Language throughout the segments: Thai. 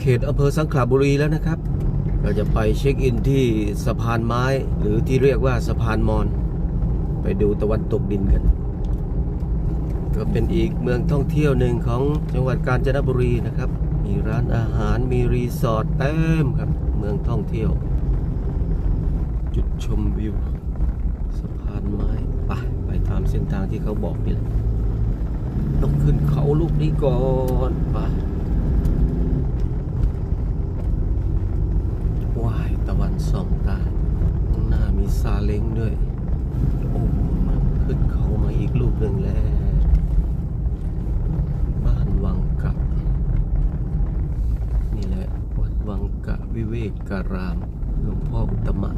เขตอำเภอสังขละบุรีแล้วนะครับ เราจะไปเช็คอินที่สะพานไม้หรือที่เรียกว่าสะพานมอน ไปดูตะวันตกดินกัน ก็เป็นอีกเมืองท่องเที่ยวหนึ่งของจังหวัดกาญจนบุรีนะครับ มีร้านอาหารมีรีสอร์ทเต็มครับ เมืองท่องเที่ยว จุดชมวิว สะพานไม้ไปไปตามเส้นทางที่เขาบอกนี่แหละต้องขึ้นเขาลูกนี้ก่อนไปว้ายตะวัน สองตาข้างหน้ามีซาเล้งด้วย โอ้มันขึ้นเขามาอีกลูกหนึ่งแล้ว บ้านวังกะ นี่แหละ วัดวังกะวิเวกการาม หลวงพ่ออุตมะ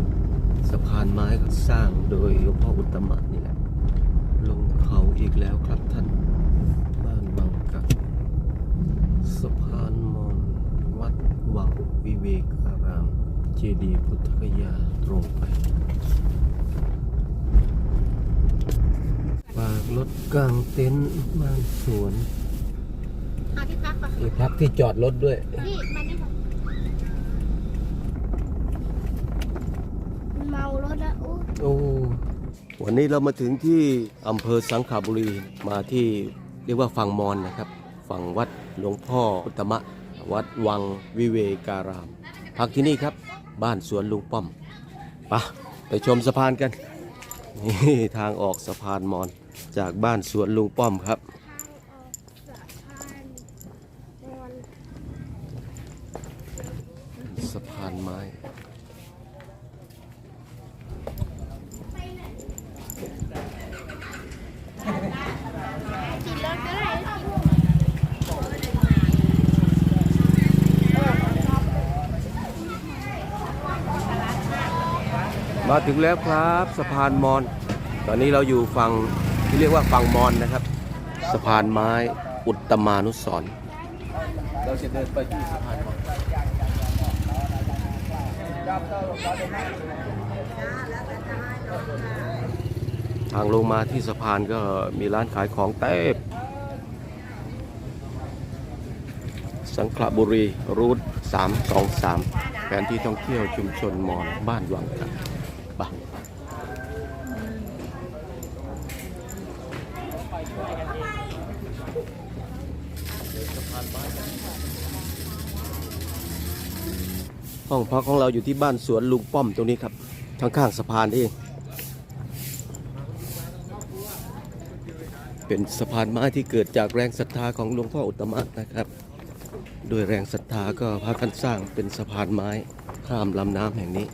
สะพานไม้ก็สร้างโดยหลวงพ่ออุตตมะนี่แหละ ลงเขาอีกแล้วครับท่าน บ้านวังกะสะพานมอนวัดวังวิเวการาม เจดีย์พุทธคยาตรงไปฝากรถกลางเต็นท์บ้านสวนเอาที่พักปะมีพักที่จอดรถด้วยพี่มานี่ค่ะเมารถแล้วอู้โอ้วันนี้เรามาถึงที่อำเภอสังขบุรีมาที่เรียกว่าฝั่งมอนนะครับ ฝั่งวัดหลวงพ่ออุตตมะ วัดวังวิเวการาม พักที่นี่ครับ บ้านสวนลุงป้อมไปะไปชมสะพานกัน นี่ทางออกสะพานมอนจากบ้านสวนลุงป้อมครับ สะพานไม้ กินรถก็ได้ มาถึงแล้วครับสะพานมอน ตอนนี้เราอยู่ฝั่งที่เรียกว่าฝั่งมอนนะครับ สะพานไม้อุตตมานุสรณ์เราจะเดินไปที่สะพานมอนทางลงมาที่สะพานก็มีร้านขายของเต็มสังขละบุรีรูท323 แผนที่ท่องเที่ยวชุมชนมอนบ้านวังครับ ไปห้องพักของเราอยู่ที่บ้านสวนลุงป้อมตรงนี้ครับข้างๆสะพานเองเป็นสะพานไม้ที่เกิดจากแรงศรัทธาของหลวงพ่ออุตตมะนะครับ ด้วยแรงศรัทธาก็พากันสร้างเป็นสะพานไม้ข้ามลำน้ำแห่งนี้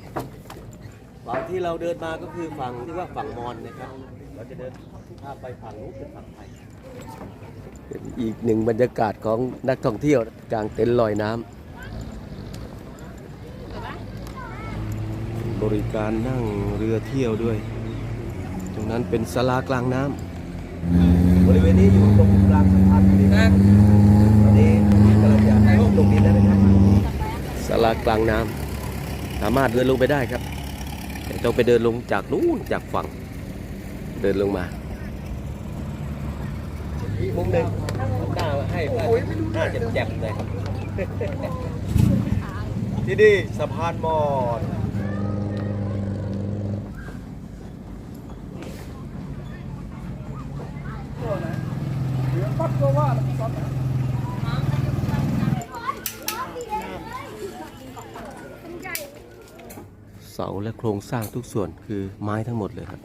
ฝั่งที่เราเดินมาก็คือฝั่งที่ว่าฝั่งมอญนะครับ เราจะเดินข้ามไปฝั่งนู้นเป็นฝั่งไทยเป็นอีกหนึ่งบรรยากาศของนักท่องเที่ยวกลางเต็นท์ลอยน้ำบริการนั่งเรือเที่ยวด้วย ตรงนั้นเป็นศาลากลางน้ำบริเวณนี้อยู่ตรงกลางสะพานพอดีครับตอนนี้กำลังจะถ่ายรูปตรงนี้แล้วนะครับศาลากลางน้ำสามารถเดินลงไปได้ครับแต้องไปเดินลงจากนู้นจากฝั่ง เดินลงมาอีกมุมหนึ่งหน้าให้หน้าแจ่มๆเลยที่นี่สะพานมอดปั๊บก็ว่าแล้วปั๊บ เสาและโครงสร้างทุกส่วนคือไม้ทั้งหมดเลยครับ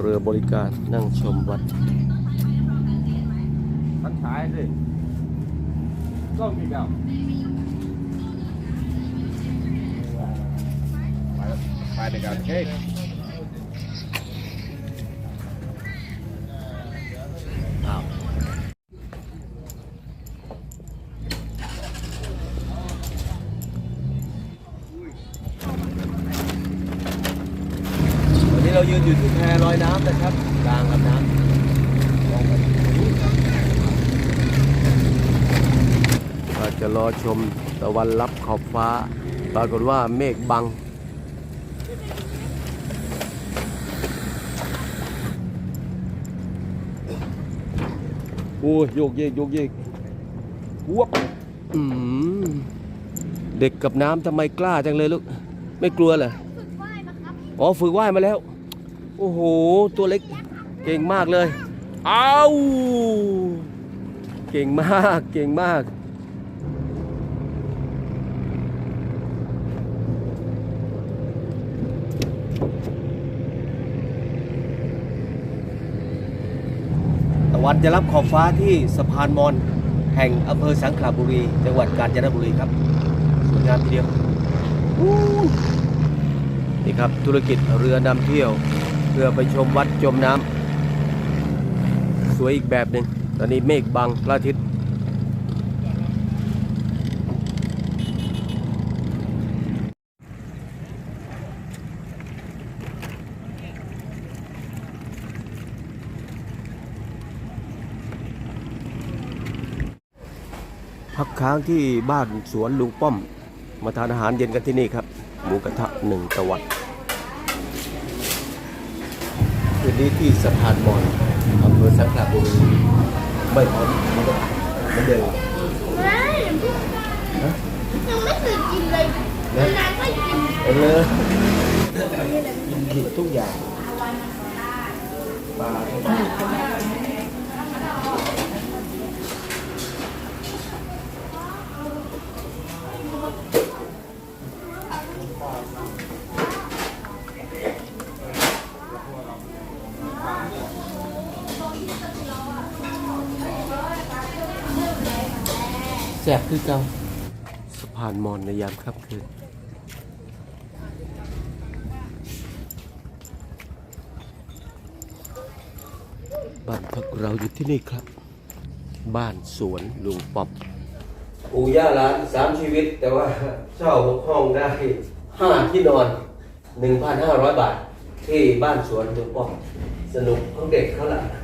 เรือบริการนั่งชมวัดทักทายสิก็มีแบบาเช็คอ้าววันนี้เรายืนอยู่ที่แพลอยน้ำนะครับกลางลำน้ำอาจจะรอชมตะวันรับขอบฟ้า ปรากฏว่าเมฆบัง อ้ยโยกเยกโยกเยกวับอืมเด็กกับน้ำทำไมกล้าจังเลยลูก ไม่กลัวเหรอ ฝึกว่ายมาครับอ๋อฝึกว่ายมาแล้ว โอ้โห ตัวเล็ก เก่งมากเลย เอา เก่งมาก เก่งมาก วันจะรับขอบฟ้าที่สะพานมอนแห่งอำเภอสังขละบุรี จังหวัดกาญจนบุรีครับสวยงามทีเดียวนี่ครับธุรกิจเรือนำเที่ยวเพื่อไปชมวัดจมน้ำสวยอีกแบบหนึ่งตอนนี้เมฆบังพระอาทิตย์ พักค้างที่บ้านสวนลุงป้อม มาทานอาหารเย็นกันที่นี่ครับ หมูกระทะหนึ่งตะวันคืนนี้ที่สะพานมอนอำเภอสังขละบุรีไม่พร้อมเหมือนเดิมไม่ยังไม่เคยกินเลยนานๆไม่กินเอาเลยกินผิดทุกอย่างปลาแซ่บคือเก่าสะพานมอนในยามค่ำคืนบ้านพักเราอยู่ที่นี่ครับ บ้านสวนลุงป๊อบปู่ย่าหลานสามชีวิต แต่ว่าเช่าห้องได้ห้าที่นอน 1,500 บาท ที่บ้านสวนลุงป๊อบสนุกของเด็กเขาล่ะ